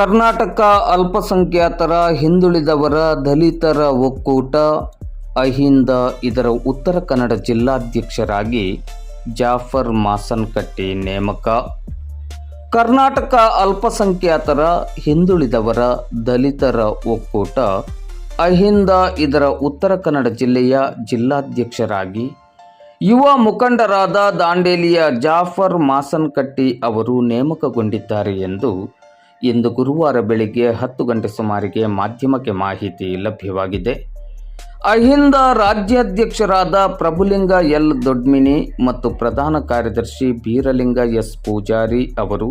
ಕರ್ನಾಟಕ ಅಲ್ಪಸಂಖ್ಯಾತರ ಹಿಂದುಳಿದವರ ದಲಿತರ ಒಕ್ಕೂಟ, ಅಹಿಂದ ಇದರ ಉತ್ತರ ಕನ್ನಡ ಜಿಲ್ಲಾಧ್ಯಕ್ಷರಾಗಿ ಜಾಫರ್ ಮಾಸನ್ಕಟ್ಟಿ ನೇಮಕ. ಕರ್ನಾಟಕ ಅಲ್ಪಸಂಖ್ಯಾತರ ಹಿಂದುಳಿದವರ ದಲಿತರ ಒಕ್ಕೂಟ, ಅಹಿಂದ ಇದರ ಉತ್ತರ ಕನ್ನಡ ಜಿಲ್ಲೆಯ ಜಿಲ್ಲಾಧ್ಯಕ್ಷರಾಗಿ ಯುವ ಮುಖಂಡರಾದ ದಾಂಡೇಲಿಯ ಜಾಫರ್ ಮಾಸನ್ಕಟ್ಟಿ ಅವರು ನೇಮಕಗೊಂಡಿದ್ದಾರೆ ಎಂದು ಇಂದು ಗುರುವಾರ ಬೆಳಿಗ್ಗೆ ಹತ್ತು ಗಂಟೆ ಸುಮಾರಿಗೆ ಮಾಧ್ಯಮಕ್ಕೆ ಮಾಹಿತಿ ಲಭ್ಯವಾಗಿದೆ. ಅಹಿಂದ ರಾಜ್ಯಾಧ್ಯಕ್ಷರಾದ ಪ್ರಭುಲಿಂಗ ಎಲ್ ದೊಡ್ಮಿನಿ ಮತ್ತು ಪ್ರಧಾನ ಕಾರ್ಯದರ್ಶಿ ಬೀರಲಿಂಗ ಎಸ್ ಪೂಜಾರಿ ಅವರು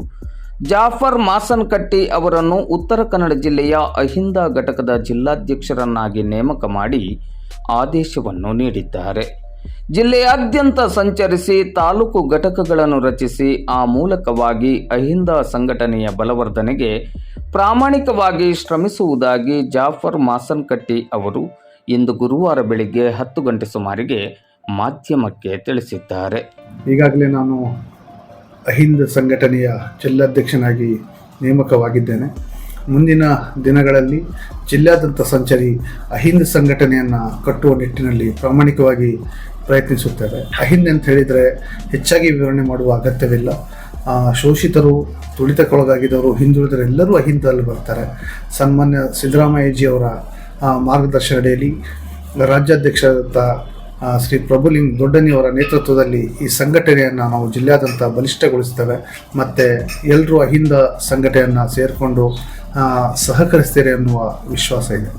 ಜಾಫರ್ ಮಾಸನ್ಕಟ್ಟಿ ಅವರನ್ನು ಉತ್ತರ ಕನ್ನಡ ಜಿಲ್ಲೆಯ ಅಹಿಂದ ಘಟಕದ ಜಿಲ್ಲಾಧ್ಯಕ್ಷರನ್ನಾಗಿ ನೇಮಕ ಮಾಡಿ ಆದೇಶವನ್ನು ನೀಡಿದ್ದಾರೆ. ಜಿಲ್ಲೆಯಾದ್ಯಂತ ಸಂಚರಿಸಿ ತಾಲೂಕು ಘಟಕಗಳನ್ನು ರಚಿಸಿ ಆ ಮೂಲಕವಾಗಿ ಅಹಿಂದ ಸಂಘಟನೆಯ ಬಲವರ್ಧನೆಗೆ ಪ್ರಾಮಾಣಿಕವಾಗಿ ಶ್ರಮಿಸುವುದಾಗಿ ಜಾಫರ್ ಮಾಸನ್ಕಟ್ಟಿ ಅವರು ಇಂದು ಗುರುವಾರ ಬೆಳಿಗ್ಗೆ ಹತ್ತು ಗಂಟೆ ಸುಮಾರಿಗೆ ಮಾಧ್ಯಮಕ್ಕೆ ತಿಳಿಸಿದ್ದಾರೆ. ಈಗಾಗಲೇ ನಾನು ಅಹಿಂದ ಸಂಘಟನೆಯ ಜಿಲ್ಲಾಧ್ಯಕ್ಷನಾಗಿ ನೇಮಕವಾಗಿದ್ದೇನೆ. ಮುಂದಿನ ದಿನಗಳಲ್ಲಿ ಜಿಲ್ಲಾದ್ಯಂತ ಸಂಚರಿ ಅಹಿಂದ ಸಂಘಟನೆಯನ್ನು ಕಟ್ಟುವ ನಿಟ್ಟಿನಲ್ಲಿ ಪ್ರಾಮಾಣಿಕವಾಗಿ ಪ್ರಯತ್ನಿಸುತ್ತೇವೆ. ಅಹಿಂದ ಅಂತ ಹೇಳಿದರೆ ಹೆಚ್ಚಾಗಿ ವಿವರಣೆ ಮಾಡುವ ಅಗತ್ಯವಿಲ್ಲ. ಶೋಷಿತರು ತುಳಿತಕ್ಕೊಳಗಾಗಿದ್ದವರು ಹಿಂದುಳಿದರೆಲ್ಲರೂ ಅಹಿಂದದಲ್ಲಿ ಬರ್ತಾರೆ. ಸನ್ಮಾನ್ಯ ಸಿದ್ದರಾಮಯ್ಯಜಿಯವರ ಮಾರ್ಗದರ್ಶನಡಿಯಲ್ಲಿ ರಾಜ್ಯಾಧ್ಯಕ್ಷರಾದ ರಾಜ್ಯಾಧ್ಯಕ್ಷರಾದಂಥ ಶ್ರೀ ಪ್ರಭುಲಿಂಗ್ ದೊಡ್ಡನಿಯವರ ನೇತೃತ್ವದಲ್ಲಿ ಈ ಸಂಘಟನೆಯನ್ನು ನಾವು ಜಿಲ್ಲಾದ್ಯಂತ ಬಲಿಷ್ಠಗೊಳಿಸ್ತೇವೆ. ಮತ್ತು ಎಲ್ಲರೂ ಅಹಿಂದ ಸಂಘಟನೆಯನ್ನು ಸೇರಿಕೊಂಡು ಸಹಕರಿಸ್ತೀರಿ ಅನ್ನುವ ವಿಶ್ವಾಸ ಇದೆ.